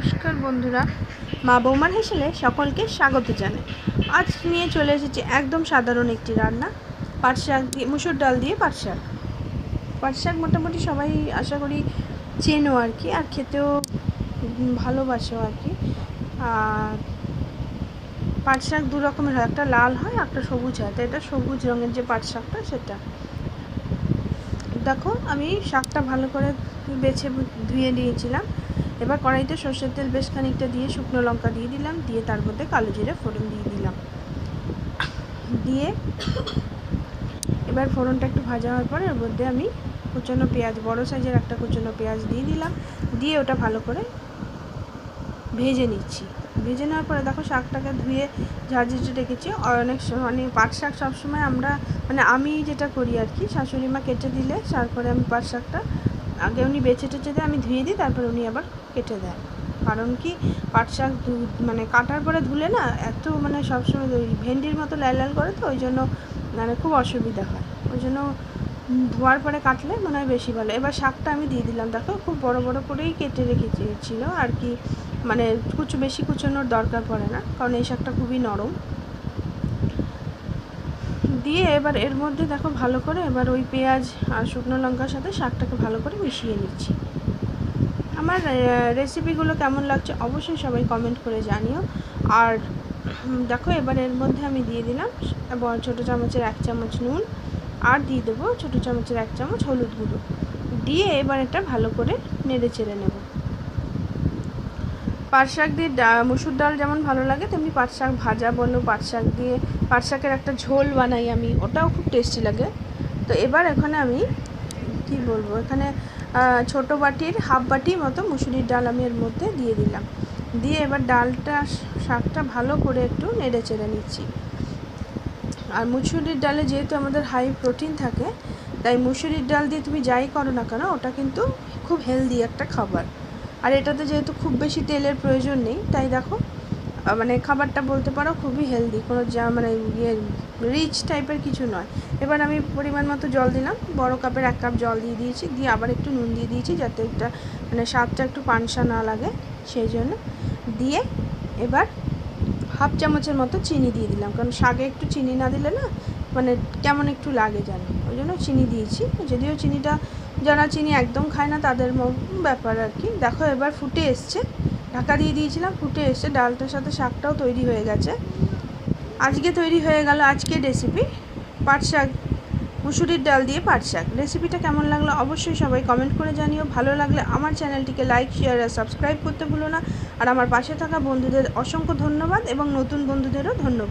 নমস্কার বন্ধুরা। মা বৌমার হেসেলে সকলকে স্বাগত জানাই। আজ নিয়ে চলে এসেছি একদম সাধারণ একটি রান্না, পাট শাক দিয়ে, মুসুর ডাল দিয়ে পাট শাক। পাট শাক মোটামুটি সবাই আশা করি চেনো আর কি, আর খেতেও ভালোবাসো আর কি। আর পাট শাক দু রকমের হয়, একটা লাল হয় একটা সবুজ হয়। তো এটা সবুজ রঙের যে পাট শাকটা, সেটা। দেখো, আমি শাকটা ভালো করে বেছে ধুয়ে নিয়েছিলাম। এবার কড়াইতে সর্ষের তেল বেশ খানিকটা দিয়ে শুকনো লঙ্কা দিয়ে দিলাম, দিয়ে তার মধ্যে কালো জিরে ফোড়ন দিয়ে দিলাম। দিয়ে এবার ফোড়নটা একটু ভাজা হওয়ার পরে এর মধ্যে আমি কুচনো পেঁয়াজ, বড় সাইজের একটা কুচনো পেঁয়াজ দিয়ে দিলাম, দিয়ে ওটা ভালো করে ভেজে নিচ্ছি। ভেজে নেওয়ার পরে দেখো শাকটাকে ধুয়ে ঝাঁঝিয়ে রেখেছি। আর অনেক মানে পাট শাক সবসময় আমরা মানে আমি যেটা করি আর কি, শাশুড়ি মা কেটে দিলে তারপরে আমি পাট শাকটা আগে উনি বেছে টেছে দেয়, আমি ধুয়ে দিই, তারপরে উনি আবার কেটে দেয়। কারণ কি, পাট শাক মানে কাটার পরে ধুলে না, এত মানে সবসময় ভেন্ডির মতো লাল লাল করে তো, ওই জন্য মানে খুব অসুবিধা হয়। ওই জন্য ধোয়ার পরে কাটলে মনে হয় বেশি ভালো। এবার শাকটা আমি দিয়ে দিলাম। দেখো, খুব বড় বড় করেই কেটে রেখেছিল আর কি মানে কুচু, বেশি কুচোনোর দরকার পড়ে না, কারণ এই শাকটা খুবই নরম। দিয়ে এবার এর মধ্যে দেখো ভালো করে এবার ওই পেঁয়াজ আর শুকনো লঙ্কার সাথে শাকটাকে ভালো করে মিশিয়ে নিচ্ছি। আমার রেসিপিগুলো কেমন লাগছে অবশ্যই সবাই কমেন্ট করে জানিও। আর দেখো এবার এর মধ্যে আমি দিয়ে দিলাম ছোটো চামচের এক চামচ নুন আর দিয়ে দেবো ছোটো চামচের এক চামচ হলুদ গুঁড়ো। দিয়ে এবার এটা ভালো করে নেড়ে চেড়ে নেব। পাট শাক দিয়ে মুসুর ডাল যেমন ভালো লাগে, তেমনি পাট শাক ভাজা বলো, পাট শাক দিয়ে পাট শাকের একটা ঝোল বানাই আমি, ওটাও খুব টেস্টি লাগে। তো এবার এখানে আমি কি বলব, এখানে ছোটো বাটির হাফ বাটি মতো মুসুরির ডাল আমি এর মধ্যে দিয়ে দিলাম। দিয়ে এবার ডালটা, শাকটা ভালো করে একটু নেড়ে চেড়ে নিচ্ছি। আর মুসুরির ডালে যেহেতু আমাদের হাই প্রোটিন থাকে, তাই মুসুরির ডাল দিয়ে তুমি যাই করো না কেন, ওটা কিন্তু খুব হেলদি একটা খাবার। আর এটাতে যেহেতু খুব বেশি তেলের প্রয়োজন নেই, তাই দেখো মানে খাবারটা বলতে পারো খুবই হেলদি কোনো যা মানে ইয়ে রিচ টাইপের কিছু নয়। এবার আমি পরিমাণ মতো জল দিলাম, বড় কাপের এক কাপ জল দিয়ে দিয়েছি, দিয়ে আবার একটু নুন দিয়ে দিয়েছি যাতে এটা মানে স্বাদটা একটু পানসা না লাগে, সেই জন্য। দিয়ে এবার হাফ চামচের মতো চিনি দিয়ে দিলাম, কারণ শাকে একটু চিনি না দিলে না মানে কেমন একটু লাগে জানো। ওই জন্য চিনি দিয়েছি। যদিও চিনিটা, যারা চিনি একদম খায় না, তাদের ব্যাপার আর কি। দেখো এবার ফুটে এসছে। ঢাকা দিয়ে দিয়েছিলাম, ফুটে এসছে। ডালটার সাথে শাকটাও তৈরি হয়ে গেছে। আজকে তৈরি হয়ে গেল আজকে রেসিপি পাট শাক, মুসুরির ডাল দিয়ে পাট শাক। রেসিপিটা কেমন লাগল অবশ্যই সবাই কমেন্ট করে জানিও। ভালো লাগলে আমার চ্যানেলটিকে লাইক শেয়ার আর সাবস্ক্রাইব করতে ভুলো না। আর আমার পাশে থাকা বন্ধুদের অসংখ্য ধন্যবাদ এবং নতুন বন্ধুদেরও ধন্যবাদ।